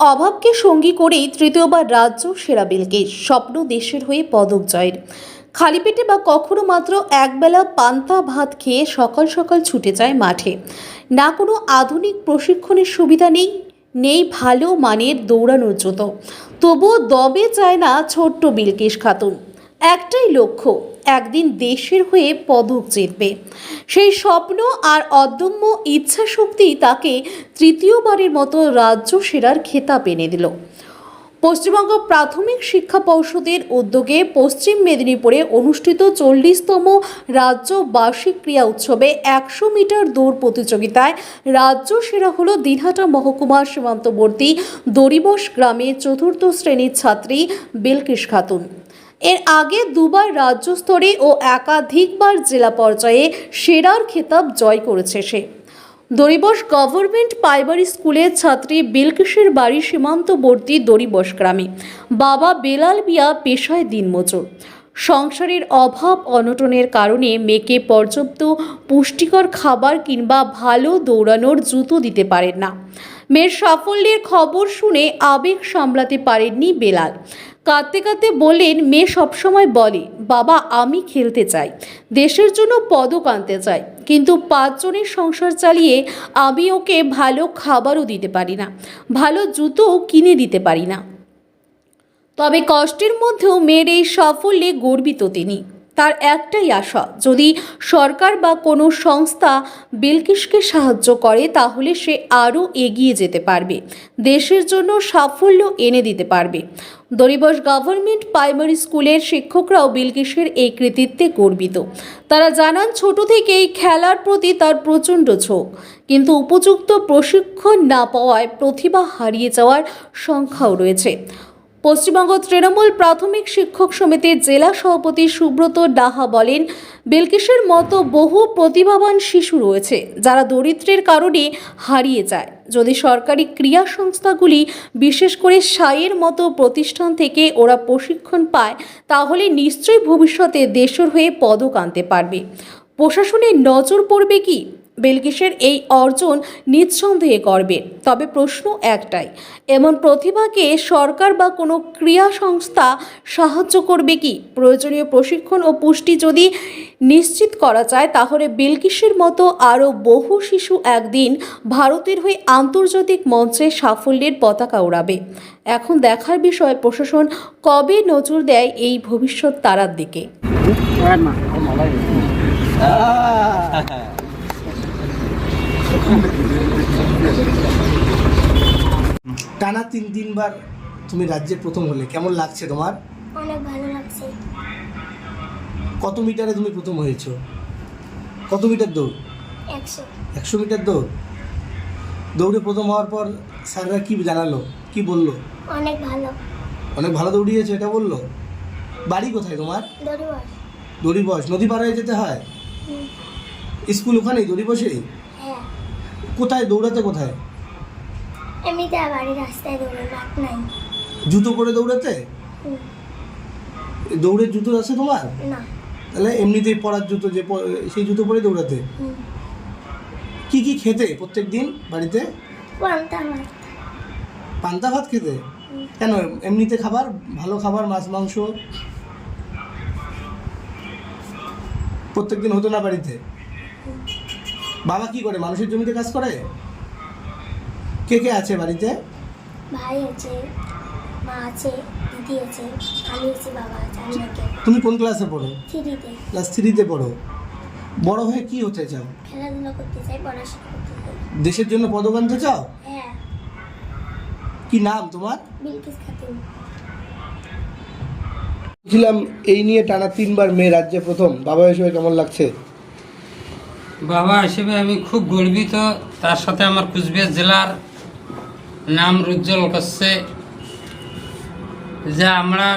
অভাবকে সঙ্গী করেই তৃতীয়বার রাজ্য সেরা বিলকে, স্বপ্ন দেশের হয়ে পদক জয়ের খালি পেটে বা কখনো মাত্র একবেলা পান্তা ভাত খেয়ে সকাল সকাল ছুটে যায় মাঠে। না কোনো আধুনিক প্রশিক্ষণের সুবিধা নেই নেই ভালো মানের দৌড়ানোর জুতো। তবুও দবে চায় না ছোট্ট বিলকেশ খাতুন। একটাই লক্ষ্য, একদিন দেশের হয়ে পদক জিতবে। সেই স্বপ্ন আর অদম্য ইচ্ছা শক্তি তাকে তৃতীয়বারের মতো রাজ্য সেরার খেতাব এনে দিল। পশ্চিমবঙ্গ প্রাথমিক শিক্ষা পর্ষদের উদ্যোগে পশ্চিম মেদিনীপুরে অনুষ্ঠিত চল্লিশতম রাজ্য বার্ষিক ক্রীড়া উৎসবে একশো মিটার দৌড় প্রতিযোগিতায় রাজ্য সেরা হল দিনহাটা মহকুমার সীমান্তবর্তী দরিবস গ্রামে চতুর্থ শ্রেণির ছাত্রী বিলকিস খাতুন। এর আগে দুবার রাজ্য স্তরে ও একাধিকবার জেলা পর্যায়ে সেরার খেতাব জয় করেছে সে। দরিবস গভর্নমেন্ট প্রাইমারি স্কুলের ছাত্রী বিলকিসের বাড়ি সীমান্তবর্তী দরিবস গ্রামে। বাবা বেলাল মিয়া পেশায় দিনমজুর। সংসারের অভাব অনটনের কারণে মেয়েকে পর্যাপ্ত পুষ্টিকর খাবার কিংবা ভালো দৌড়ানোর জুতো দিতে পারেন না। মেয়ের সাফল্যের খবর শুনে আবেগ সামলাতে পারেননি বেলাল। কাঁদতে কাঁদতে বললেন, মেয়ে সবসময় বলে, বাবা, আমি খেলতে চাই, দেশের জন্য পদক আনতে চাই, কিন্তু পাঁচজনের সংসার চালিয়ে আমি ওকে ভালো খাবারও দিতে পারি না, ভালো জুতোও কিনে দিতে পারি না। তবে কষ্টের মধ্যেও মেয়ের এই সাফল্যে গর্বিত তিনি। তার একটাই আশা, যদি সরকার বা কোনো সংস্থা বিলকিসকে সাহায্য করে, তাহলে সে আরও এগিয়ে যেতে পারবে, দেশের জন্য সাফল্য এনে দিতে পারবে। দরিবস গভর্নমেন্ট প্রাইমারি স্কুলের শিক্ষকরাও বিলকিসের এই কৃতিত্বে গর্বিত। তারা জানান, ছোট থেকেই খেলার প্রতি তার প্রচণ্ড ঝোঁক, কিন্তু উপযুক্ত প্রশিক্ষণ না পাওয়ায় প্রতিভা হারিয়ে যাওয়ার সংখ্যাও রয়েছে। পশ্চিমবঙ্গ তৃণমূল প্রাথমিক শিক্ষক সমিতির জেলা সভাপতি সুব্রত ডাহা বলেন বিলকিসের মতো বহু প্রতিভাবান শিশু রয়েছে যারা দরিদ্রের কারণে হারিয়ে যায়। যদি সরকারি ক্রিয়া সংস্থাগুলি বিশেষ করে সাইয়ের মতো প্রতিষ্ঠান থেকে ওরা প্রশিক্ষণ পায়, তাহলে নিশ্চয়ই ভবিষ্যতে দেশের হয়ে পদক আনতে পারবে। প্রশাসনের নজর পড়বে কি? বেলকিসের এই অর্জন নিঃসন্দেহে করবে তবে প্রশ্ন একটাই এমন প্রতিভাকে সরকার বা কোনো ক্রিয়া সংস্থা সাহায্য করবে কি? প্রয়োজনীয় প্রশিক্ষণ ও পুষ্টি যদি নিশ্চিত করা যায় তাহলে বিলকিসের মতো আরও বহু শিশু একদিন ভারতের হয়ে আন্তর্জাতিক মঞ্চে সাফল্যের পতাকা উড়াবে। এখন দেখার বিষয় প্রশাসন কবে নজর দেয় এই ভবিষ্যৎ তারার দিকে? টানা তিন তিনবার তুমি রাজ্যে প্রথম হলে কেমন লাগছে তোমার? অনেক ভালো লাগছে। কত মিটারে তুমি প্রথম হয়েছো? কত মিটার দৌড়? একশো। একশো মিটার দৌড়? দৌড়ে প্রথম হওয়ার পর স্যাররা কি জানালো? কি বলল? অনেক ভালো। অনেক ভালো দৌড়িয়েছো এটা বলল? বাড়ি কোথায় তোমার? দড়ি বস নদী পাড়ে যেতে হয়? স্কুল ওখানেই দড়ি বসেই হ্যাঁ। কোথায় দৌড়াতে কোথায়? এমনিতে বাড়ির রাস্তায় দৌড়ে নাই। জুতো পরে দৌড়াতে? দৌড়ের জুতো আছে তোমার? না। তাহলে এমনিতেই পরার জুতো যে সেই জুতো পরে দৌড়াতে? কি কি খেতে প্রত্যেক দিন বাড়িতে? পান্তা মাছ পান্তা ভাত খেতে? কেন এমনিতে খাবার? ভালো খাবার মাছ মাংস? প্রত্যেকদিন হতো না বাড়িতে? বাবা কি করে? মানুষের জমিতে কাজ করে? কে কে আছে বাড়িতে? ভাই আছে মা আছে দিদি আছে আমি আছি বাবা আছে আমি তুমি কোন ক্লাসে পড়ো? থ্রিতে। ক্লাস থ্রিতে পড়ো। বড় হয়ে কি হতে চাও? খেলাধুলা করতে চাই পড়াশোনা করতে চাই। দেশের জন্য পদক আনতে চাও? হ্যাঁ। কি নাম তোমার? বিলকিস খাতুন। ছিলাম এই নিয়ে টানা তিনবার মেয়ে রাজ্যে প্রথম। বাবা হিসেবে কেমন লাগছে? বাবা হিসেবে আমি খুব গর্বিত। তার সাথে আমার কুচবিহার জেলার নাম উজ্জ্বল করছে। যে আমরা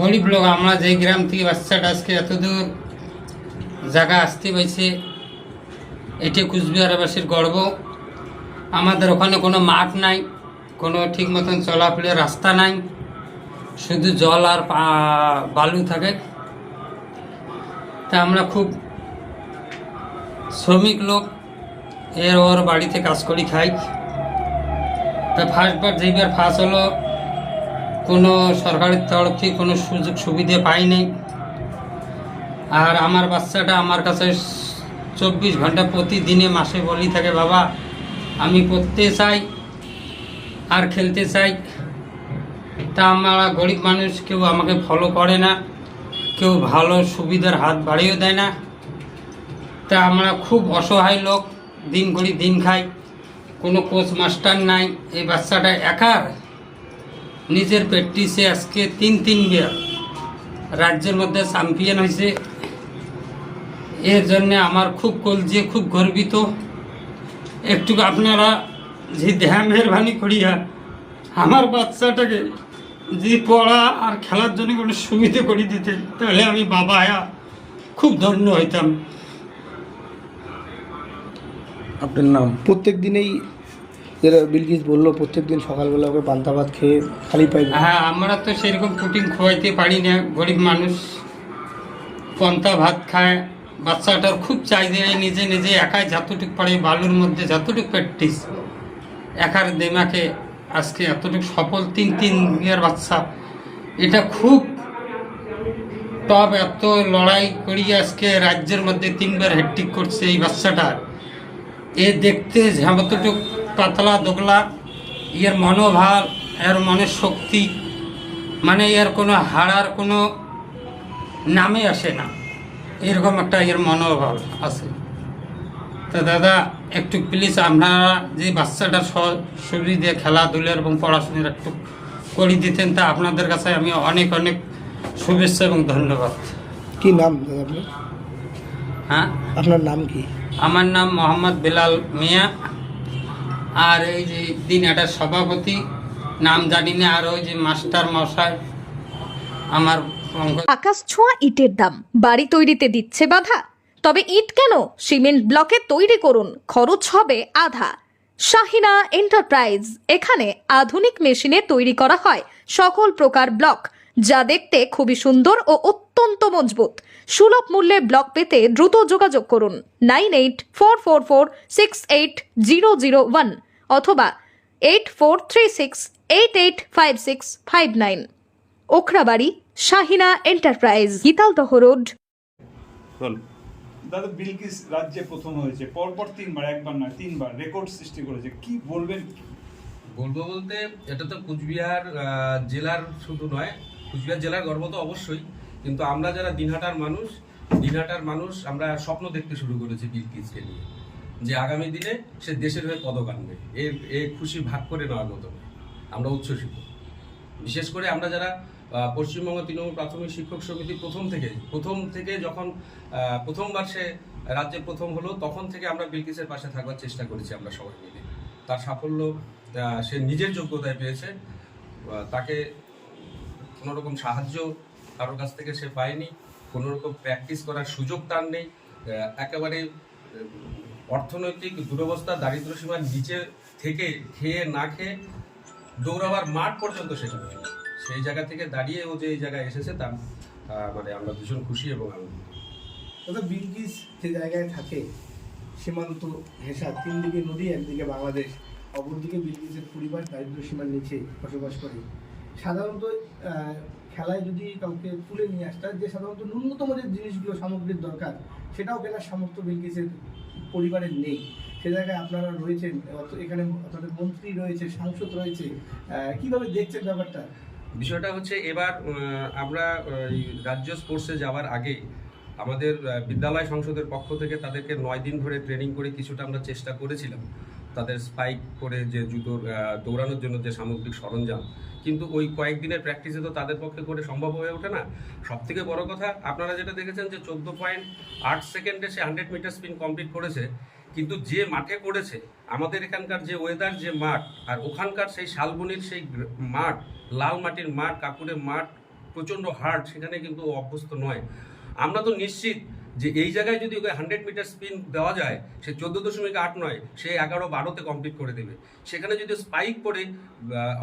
গরিব লোক, আমরা যেই গ্রাম থেকে বাচ্চাটা আজকে এত দূর জায়গা আসতে পাইছে এটি কুচবিহারবাসীর গর্ব। আমাদের ওখানে কোনো মাঠ নাই, কোনো ঠিক মতন চলাফেরার রাস্তা নাই, শুধু জল আর বালু থাকে। তা আমরা খুব শ্রমিক লোক এর ওর বাড়িতে কাজ করি খাই। তা ফার্স্টবার যেইবার ফার্স্ট হলো, কোনো সরকারের তরফ থেকে কোনো সুযোগ সুবিধে পাইনি। আর আমার বাচ্চাটা আমার কাছে চব্বিশ ঘণ্টা প্রতিদিনে মাসে বলি থাকে, বাবা, আমি পড়তে চাই আর খেলতে চাই। তা আমরা গরিব মানুষ, কেউ আমাকে ফলো করে না, কেউ ভালো সুবিধার হাত বাড়িয়েও দেয় না। তা আমরা খুব অসহায় লোক, দিন করি দিন খাই। কোনো কোচ মাস্টার নাই, এই বাচ্চাটা একার নিজের প্র্যাকটিসে আজকে তিন তিনবার রাজ্যের মধ্যে চ্যাম্পিয়ন হয়েছে। এর জন্য আমার খুব কলজে, খুব গর্বিত। একটু আপনারা যে ধ্যান, মেহরবানি করিয়া আমার বাচ্চাটাকে যদি পড়া আর খেলার জন্য কোনো সুবিধে করে দিতেন, তাহলে আমি বাবা খুব ধন্য হইতাম। আপনার নাম? প্রত্যেক দিনেই যেটা বিলকিস বলল প্রত্যেক দিন সকালবেলা ওকে পান্তা ভাত খেয়ে খালি পাই হ্যাঁ আমরা তো সেরকম প্রোটিন খোয়াইতে পারি না। গরিব মানুষ পন্তা ভাত খায় বাচ্চাটার খুব চাহিদা নিজে নিজে একাই যতটুকু পারে বালুর মধ্যে যতটুকু প্র্যাকটিস একার দেমাকে আজকে এতটুকু সফল তিন তিন ইয়ার বাচ্চা। এটা খুব টপ এত লড়াই করিয়ে আজকে রাজ্যের মধ্যে তিনবার হ্যাট্রিক করছে এই বাচ্চাটা। এ দেখতে যতটুক পাতলা দোগলা এর মনোভাব, এর মনের শক্তি মানে এর কোনো হারার কোনো নামে আসে না। এরকম একটা এর মনোভাব আছে। তো দাদা, একটু প্লিজ আপনারা যে বাচ্চাটার স- সুবিধে খেলাধুলা এবং পড়াশোনার একটু করে দিতেন, তা আপনাদের কাছে আমি অনেক অনেক শুভেচ্ছা এবং ধন্যবাদ। কি নাম দাদা হ্যাঁ? আপনার নাম কি? আমার নাম মোহাম্মদ বেলাল মিয়া। আর এই যে দিনাটার সভাপতি নাম জানি না আর ওই যে মাস্টার মশাই আমার আকাশ ছোঁয়া ইটের দাম বাড়ি তৈরিতে দিচ্ছে বাধা। তবে ইট কেন? সিমেন্ট ব্লকে তৈরি করুন খরচ হবে আধা। শাহিনা এন্টারপ্রাইজ এখানে আধুনিক মেশিনে তৈরি করা হয় সকল প্রকার ব্লক। যা দেখতে খুবই সুন্দর ও অত্যন্ত মজবুত। সুলভ মূল্যে ব্লক পেতে দ্রুত যোগাযোগ করুন nine eight four four four six eight zero zero one অথবা eight four three six eight eight five six five nine. Okhrabari Shahina enterprise Gitaldaha road. দাদা বিলকিস রাজ্যে প্রথম হয়েছে পরপর তিনবার একবার নয় তিনবার রেকর্ড সৃষ্টি করেছে। কি বলবেন? বলব বলতে এটা তো কুচবিহার জেলার শুধু নয় কুচবিহার জেলার গর্ব তো অবশ্যই, কিন্তু আমরা যারা দিনহাটার মানুষ দিনহাটার মানুষ আমরা স্বপ্ন দেখতে শুরু করেছি বিলকিসকে নিয়ে, যে আগামী দিনে সে দেশের হয়ে পদক আনবে। এর এ খুশি ভাগ করে নেওয়ার মতো আমরা উচ্ছ্বসিত বিশেষ করে আমরা যারা পশ্চিমবঙ্গ তৃণমূল প্রাথমিক শিক্ষক সমিতি প্রথম থেকে প্রথম থেকে যখন প্রথমবার সে রাজ্যে প্রথম হলো, তখন থেকে আমরা বিলকিসের পাশে থাকবার চেষ্টা করেছি আমরা সবাই মিলে। তার সাফল্য সে নিজের যোগ্যতায় পেয়েছে তাকে কোনো রকম সাহায্য কারোর কাছ থেকে সে পায়নি কোনো রকম প্র্যাকটিস করার সুযোগ তার নেই একেবারে অর্থনৈতিক দুরবস্থা দারিদ্র সীমার নিচে থেকে খেয়ে না খেয়ে দৌড়াবার মাঠ পর্যন্ত সে সেই জায়গা থেকে দাঁড়িয়ে ও যে এই জায়গায় এসেছে তার মানে আমরা ভীষণ খুশি এবং আনন্দিত। দাদা বিলকিস যে জায়গায় থাকে, সীমান্ত ঘেঁষা, তিন দিকে নদী, একদিকে বাংলাদেশ, অপরদিকে বিলকিসের পরিবার দারিদ্র সীমার নিচে বসবাস করে। সাধারণত খেলায় যদি কাউকে তুলে নিয়ে আসতে যে সাধারণত ন্যূনতম যে জিনিসগুলো সামগ্রীর দরকার, সেটাও কেনার সামর্থ্য বিলকিসের পরিবারের নেই। সে জায়গায় আপনারা রয়েছেন এখানে আপনাদের মন্ত্রী রয়েছে, সাংসদ রয়েছে কীভাবে দেখছেন ব্যাপারটা? বিষয়টা হচ্ছে এবার আমরা রাজ্য স্পোর্টসে যাওয়ার আগে আমাদের বিদ্যালয় সংসদের পক্ষ থেকে তাদেরকে নয় দিন ধরে ট্রেনিং করে কিছুটা আমরা চেষ্টা করেছিলাম। তাদের স্পাইক করে যে জুতোর দৌড়ানোর জন্য যে সামগ্রিক সরঞ্জাম কিন্তু ওই কয়েকদিনের প্র্যাকটিসে তো তাদের পক্ষে করে সম্ভব হয়ে ওঠে না। সব থেকে বড় কথা, আপনারা যেটা দেখেছেন যে চোদ্দ পয়েন্ট আট সেকেন্ডে সে হান্ড্রেড মিটার স্পিন কমপ্লিট করেছে, কিন্তু যে মাঠে করেছে, আমাদের এখানকার যে ওয়েদার যে মাঠ, আর ওখানকার সেই শালবনির সেই মাঠ, লাল মাটির মাঠ কাকুরের মাঠ, প্রচণ্ড হার্ড সেখানে কিন্তু অভ্যস্ত নয়। আমরা তো নিশ্চিত যে এই জায়গায় যদি ওকে হান্ড্রেড মিটার স্পিন দেওয়া যায়, সে চোদ্দ দশমিক আট নয়, সে এগারো বারোতে কমপ্লিট করে দেবে। সেখানে যদি স্পাইক পরে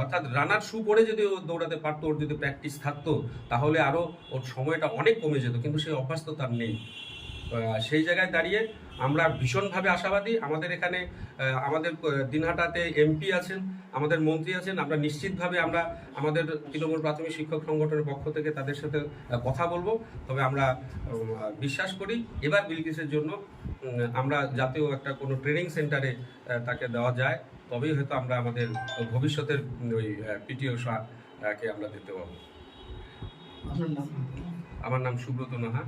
অর্থাৎ রানার শু পরে যদি ও দৌড়াতে পারতো, ওর যদি প্র্যাকটিস থাকতো, তাহলে আরও ওর সময়টা অনেক কমে যেত, কিন্তু সেই অভ্যাস তো তার নেই। সেই জায়গায় দাঁড়িয়ে আমরা ভীষণভাবে আশাবাদী। আমাদের এখানে আমাদের দিনহাটাতে এমপি আছেন আমাদের মন্ত্রী আছেন। আমরা নিশ্চিতভাবে আমরা আমাদের তৃণমূল প্রাথমিক শিক্ষক সংগঠনের পক্ষ থেকে তাদের সাথে কথা বলব। তবে আমরা বিশ্বাস করি এবার বিলকিসের জন্য আমরা জাতীয় একটা কোনো ট্রেনিং সেন্টারে তাকে দেওয়া যায় তবেই হয়তো আমরা আমাদের ভবিষ্যতের ওই পিটিও কে আমরা দিতে পারব আমার নাম সুব্রত নাহা।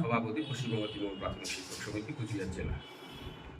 সভাপতি পশ্চিমবঙ্গ তৃণমূল প্রাথমিক শিক্ষক সমিতি কুচবিহার জেলা।